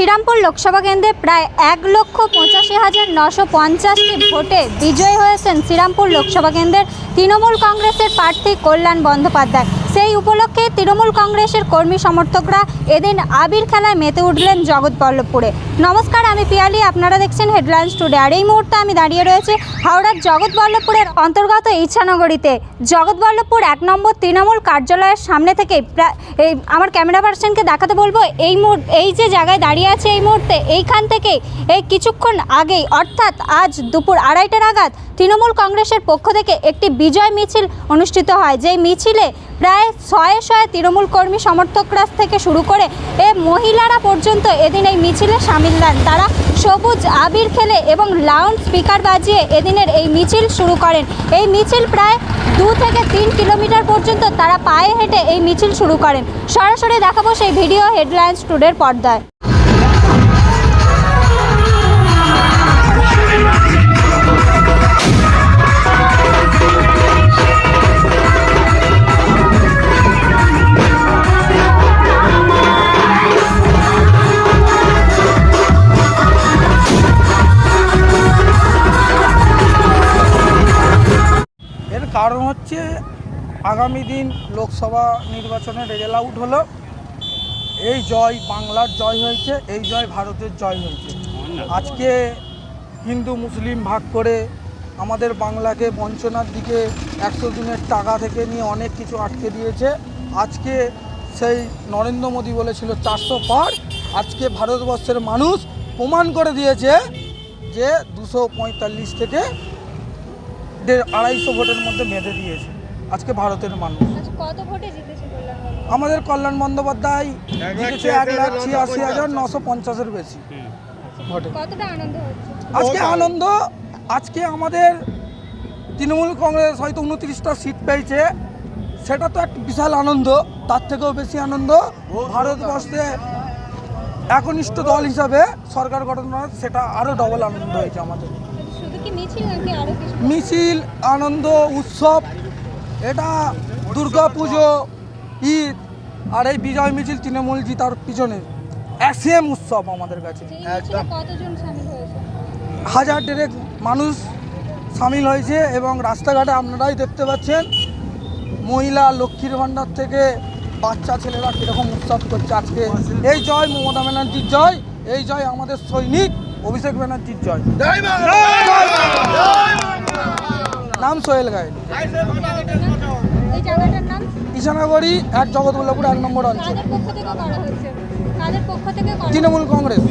শ্রীরামপুর লোকসভা কেন্দ্রে প্রায় এক লক্ষ পঁচাশি হাজার নশো পঞ্চাশটি ভোটে বিজয়ী হয়েছেন শ্রীরামপুর লোকসভা কেন্দ্রের তৃণমূল কংগ্রেসের প্রার্থী কল্যাণ বন্দ্যোপাধ্যায়। সেই উপলক্ষে তৃণমূল কংগ্রেসের কর্মী সমর্থকরা এদিন আবির খেলায় মেতে উঠলেন জগৎবল্লভপুরে নমস্কার, আমি পিয়ালি, আপনারা দেখছেন হেডলাইন্স টুডে আর এই মুহূর্তে আমি দাঁড়িয়ে রয়েছে হাওড়ার জগৎবল্লভপুরের অন্তর্গত ইচ্ছানগরীতে। জগৎবল্লভপুর এক নম্বর তৃণমূল কার্যালয়ের সামনে থেকে এই আমার ক্যামেরা পার্সনকে দেখাতে বলব, এই মুহূর্তে এই যে জায়গায় দাঁড়িয়ে আছে এই মুহূর্তে, এইখান থেকে এই কিছুক্ষণ আগেই, অর্থাৎ আজ দুপুর আড়াইটার নাগাদ, তৃণমূল কংগ্রেসের পক্ষ থেকে একটি বিজয় মিছিল অনুষ্ঠিত হয়। যেই মিছিলে প্রায় শয়ে শয়ে তৃণমূল কর্মী সমর্থকরা থেকে শুরু করে এ মহিলারা পর্যন্ত এদিন এই মিছিলে সামিল দেন তারা সবুজ আবির খেলে এবং লাউন্ড স্পিকার বাজিয়ে এদিনের এই মিছিল শুরু করেন। এই মিছিল প্রায় দু থেকে তিন কিলোমিটার পর্যন্ত তারা পায়ে হেঁটে এই মিছিল শুরু করেন। সরাসরি দেখাবো সেই ভিডিও হেডলাইন্স টুডের পর্দায়। কারণ হচ্ছে আগামী দিন লোকসভা নির্বাচনে রেজাল্ট আউট হলো। এই জয় বাংলার জয় হয়েছে, এই জয় ভারতের জয় হয়েছে। আজকে হিন্দু, মুসলিম ভাগ করে আমাদের বাংলাকে বঞ্চনার দিকে একশো দিনের টাকা থেকে নিয়ে অনেক কিছু আটকে দিয়েছে। আজকে সেই নরেন্দ্র মোদী বলেছিল চারশো পার। আজকে ভারতবর্ষের মানুষ প্রমাণ করে দিয়েছে যে দুশো থেকে দেড় আড়াইশো ভোটের মধ্যে বেঁধে দিয়েছে। আজকে ভারতের মানুষ। কত ভোটে জিতেছে আমাদের কল্যাণ বন্দ্যোপাধ্যায় জিতেছে এক লাখ ছিয়াশি হাজার নশো পঞ্চাশের বেশি ভোটে কতটা আনন্দ হচ্ছে? আজকে আনন্দ আজকে আমাদের তৃণমূল কংগ্রেস হয়তো উনত্রিশটা সিট পেয়েছে। সেটা তো একটা বিশাল আনন্দ তার থেকেও বেশি আনন্দ। ভারতবর্ষে একনিষ্ঠ দল হিসাবে সরকার গঠন করা সেটা আরও ডবল আনন্দ হয়েছে আমাদের। মিছিল আনন্দ উৎসব এটা দুর্গা পুজো ঈদ আর এই বিজয় মিছিল তৃণমূল জিতার পিছনে সেম উৎসব আমাদের কাছে। কতজন হাজার ডেরেক মানুষ সামিল হয়েছে এবং রাস্তাঘাটে আপনারাই দেখতে পাচ্ছেন মহিলা লক্ষ্মীর ভাণ্ডার থেকে বাচ্চা ছেলেরা কীরকম উৎসব করছে আজকে। এই জয় মমতা ব্যানার্জির জয়। এই জয় আমাদের সৈনিক অভিষেক ব্যানার্জির জয়। নাম সোহেল গায়ে এই জায়গাটার নাম ইশানাগড়ি এক জগৎবল্লভপুর এক নম্বর অঞ্চল। কাদের পক্ষ থেকে করা হয়েছে? কাদের পক্ষ থেকে করা তৃণমূল কংগ্রেস।